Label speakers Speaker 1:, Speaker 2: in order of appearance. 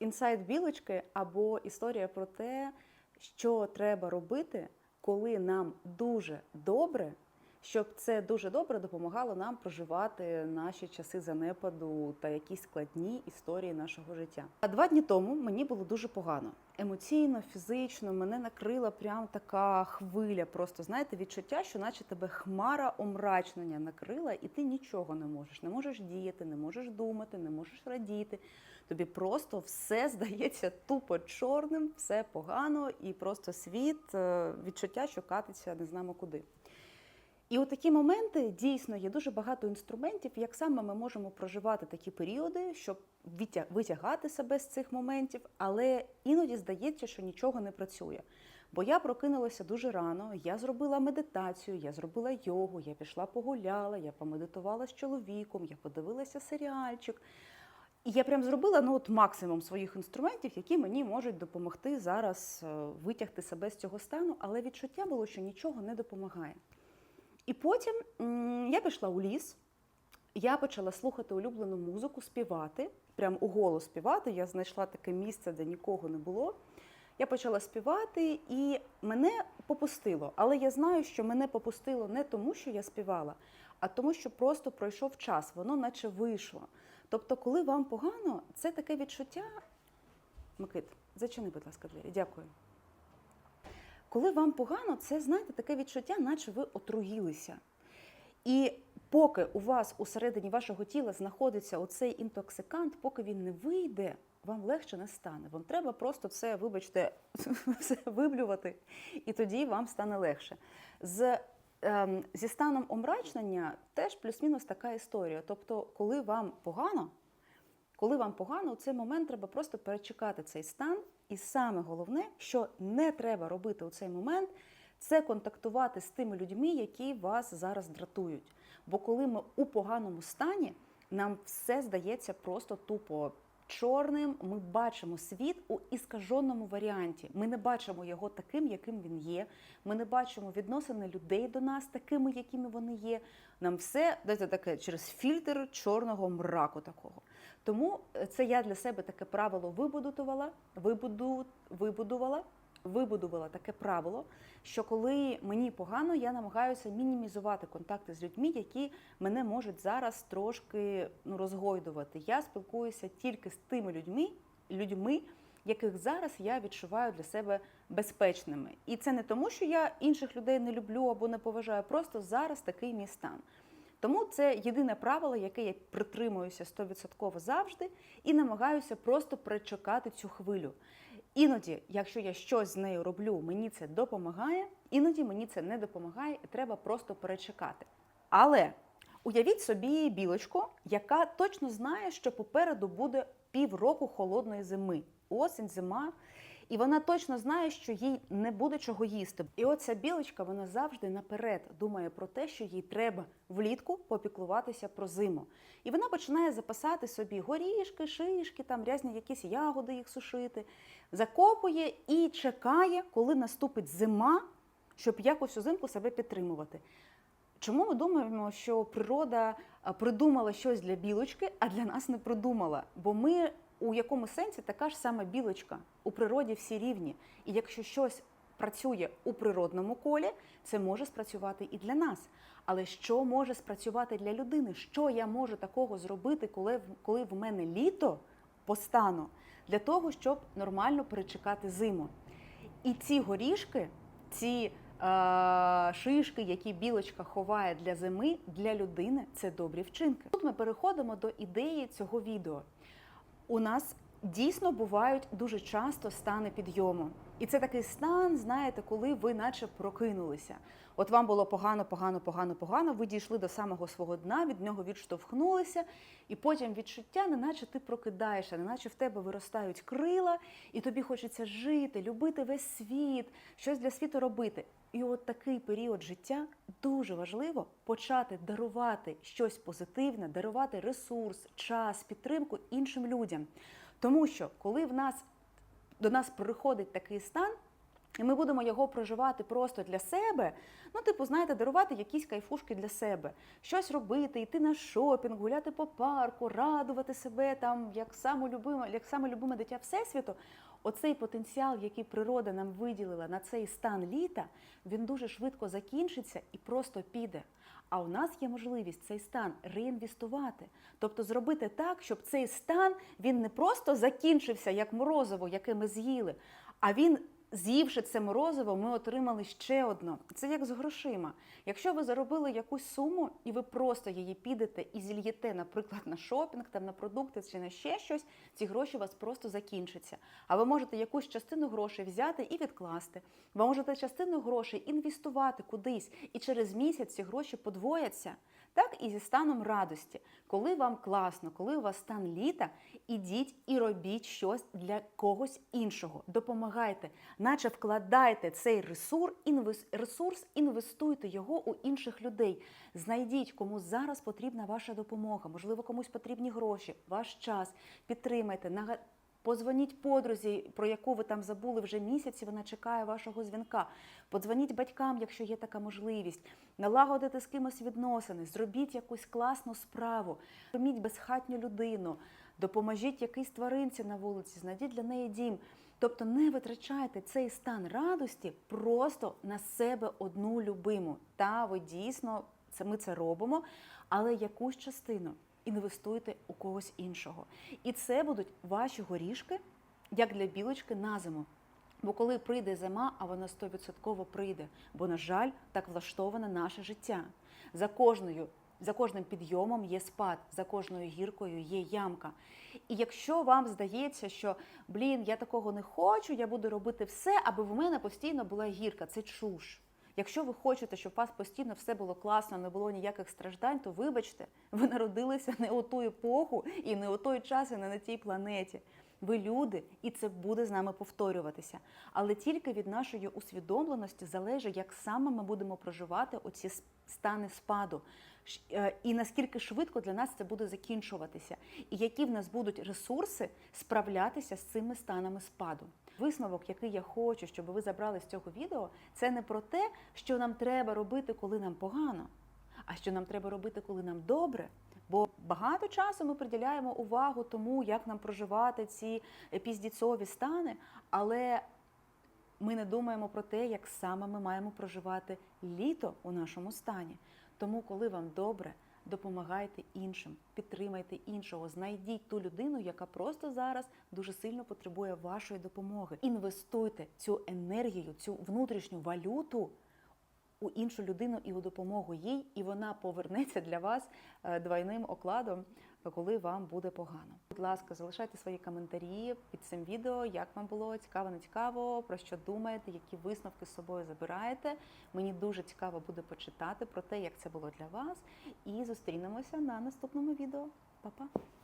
Speaker 1: інсайт білочки або історія про те, що треба робити, коли нам дуже добре, щоб це дуже добре допомагало нам проживати наші часи занепаду та якісь складні історії нашого життя. А два дні тому мені було дуже погано. Емоційно, фізично мене накрила прям така хвиля. Просто знаєте, відчуття, що наче тебе хмара омрачнення накрила, і ти нічого не можеш. Не можеш діяти, не можеш думати, не можеш радіти. Тобі просто все здається тупо чорним, все погано, і просто світ, е, відчуття, що катиться не знамо куди. І у такі моменти дійсно є дуже багато інструментів, як саме ми можемо проживати такі періоди, щоб витягати себе з цих моментів, але іноді здається, що нічого не працює. Бо я прокинулася дуже рано, я зробила медитацію, я зробила йогу, я пішла погуляла, я помедитувала з чоловіком, я подивилася серіальчик. І я прям зробила ну, от максимум своїх інструментів, які мені можуть допомогти зараз е, витягти себе з цього стану, але відчуття було, що нічого не допомагає. І потім я пішла у ліс, я почала слухати улюблену музику, співати, прям у голос співати. Я знайшла таке місце, де нікого не було. Я почала співати, і мене попустило. Але я знаю, що мене попустило не тому, що я співала, а тому, що просто пройшов час, воно наче вийшло. Тобто, коли вам погано, це таке відчуття. Микит, зачини, будь ласка, двері. Дякую. Коли вам погано, це знаєте таке відчуття, наче ви отруїлися. І поки у вас усередині вашого тіла знаходиться оцей інтоксикант, поки він не вийде, вам легше не стане. Вам треба просто це, вибачте, все виблювати, і тоді вам стане легше. З, зі станом омрачнення теж плюс-мінус така історія. Тобто, коли вам погано, коли вам погано, у цей момент треба просто перечекати цей стан. І саме головне, що не треба робити у цей момент, це контактувати з тими людьми, які вас зараз дратують. Бо коли ми у поганому стані, нам все здається просто тупо чорним. Ми бачимо світ у іскаженому варіанті. Ми не бачимо його таким, яким він є. Ми не бачимо відносини людей до нас такими, якими вони є. Нам все дайте таке через фільтр чорного мраку такого. Тому е, це я для себе таке правило вибудувала, вибуду, вибудувала, вибудувала таке правило, що коли мені погано, я намагаюся мінімізувати контакти з людьми, які мене можуть зараз трошки ну, розгойдувати. Я спілкуюся тільки з тими людьми, людьми, яких зараз я відчуваю для себе безпечними. І це не тому, що я інших людей не люблю або не поважаю, просто зараз такий мій стан. Тому це єдине правило, яке я притримуюся 100% завжди, і намагаюся просто перечекати цю хвилю. Іноді, якщо я щось з нею роблю, мені це допомагає, іноді мені це не допомагає, і треба просто перечекати. Але уявіть собі білочку, яка точно знає, що попереду буде півроку холодної зими, осінь, зима. І вона точно знає, що їй не буде чого їсти. І оця білочка вона завжди наперед думає про те, що їй треба влітку попіклуватися про зиму. І вона починає запасати собі горішки, шишки, там різні якісь ягоди їх сушити, закопує і чекає, коли наступить зима, щоб якось узимку себе підтримувати. Чому ми думаємо, що природа придумала щось для білочки, а для нас не придумала? Бо ми у якому сенсі така ж сама білочка у природі всі рівні. І якщо щось працює у природному колі, це може спрацювати і для нас. Але що може спрацювати для людини? Що я можу такого зробити, коли, коли в мене літо по стану, для того, щоб нормально перечекати зиму? І ці горішки, ці е, шишки, які білочка ховає для зими, для людини це добрі вчинки. Тут ми переходимо до ідеї цього відео. У нас дійсно бувають дуже часто стани підйому. І це такий стан, знаєте, коли ви наче прокинулися. От вам було погано, погано, погано, погано. Ви дійшли до самого свого дна, від нього відштовхнулися, і потім відчуття, неначе ти прокидаєшся, неначе в тебе виростають крила, і тобі хочеться жити, любити весь світ, щось для світу робити. І от такий період життя дуже важливо почати дарувати щось позитивне, дарувати ресурс, час, підтримку іншим людям. Тому що коли в нас до нас приходить такий стан, І ми будемо його проживати просто для себе. Ну, типу, знаєте, дарувати якісь кайфушки для себе, щось робити, йти на шопінг, гуляти по парку, радувати себе там як саме любиме, як саме любиме дитя всесвіту. Оцей потенціал, який природа нам виділила на цей стан літа, він дуже швидко закінчиться і просто піде. А у нас є можливість цей стан реінвестувати, тобто зробити так, щоб цей стан він не просто закінчився як морозиво, яке ми з'їли, а він З'ївши це морозиво, ми отримали ще одно. Це як з грошима. Якщо ви заробили якусь суму і ви просто її підете і зільєте, наприклад, на шопінг, там на продукти чи на ще щось, ці гроші у вас просто закінчаться. А ви можете якусь частину грошей взяти і відкласти. Ви можете частину грошей інвестувати кудись, і через місяць ці гроші подвояться. Так і зі станом радості. Коли вам класно, коли у вас стан літа, ідіть і робіть щось для когось іншого. Допомагайте, наче вкладайте цей ресурс, ресурс, інвестуйте його у інших людей. Знайдіть, кому зараз потрібна ваша допомога, можливо, комусь потрібні гроші, ваш час. Підтримайте, Позвоніть подрузі, про яку ви там забули вже місяці, вона чекає вашого дзвінка. Подзвоніть батькам, якщо є така можливість. Налагодити з кимось відносини, зробіть якусь класну справу, прийміть безхатню людину, допоможіть якійсь тваринці на вулиці, знайдіть для неї дім. Тобто не витрачайте цей стан радості просто на себе одну любиму. Та ви дійсно це ми це робимо, але якусь частину інвестуйте у когось іншого. І це будуть ваші горішки, як для білочки на зиму. Бо коли прийде зима, а вона 100% прийде, бо, на жаль, так влаштоване наше життя. За кожною. За кожним підйомом є спад, за кожною гіркою є ямка. І якщо вам здається, що блін, я такого не хочу, я буду робити все, аби в мене постійно була гірка, це чуш. Якщо ви хочете, щоб у вас постійно все було класно, не було ніяких страждань, то вибачте, ви народилися не у ту епоху і не у той час, і не на тій планеті. Ви люди, і це буде з нами повторюватися. Але тільки від нашої усвідомленості залежить, як саме ми будемо проживати оці стани спаду, е, і наскільки швидко для нас це буде закінчуватися, і які в нас будуть ресурси справлятися з цими станами спаду. Висновок, який я хочу, щоб ви забрали з цього відео, це не про те, що нам треба робити, коли нам погано, а що нам треба робити, коли нам добре. Бо багато часу ми приділяємо увагу тому, як нам проживати ці піздіцові стани, але ми не думаємо про те, як саме ми маємо проживати літо у нашому стані. Тому, коли вам добре, допомагайте іншим, підтримайте іншого, знайдіть ту людину, яка просто зараз дуже сильно потребує вашої допомоги. Інвестуйте цю енергію, цю внутрішню валюту у іншу людину і у допомогу їй, і вона повернеться для вас е, двойним окладом, коли вам буде погано. Будь ласка, залишайте свої коментарі під цим відео, як вам було цікаво, не цікаво, про що думаєте, які висновки з собою забираєте. Мені дуже цікаво буде почитати про те, як це було для вас. І зустрінемося на наступному відео. Па-па!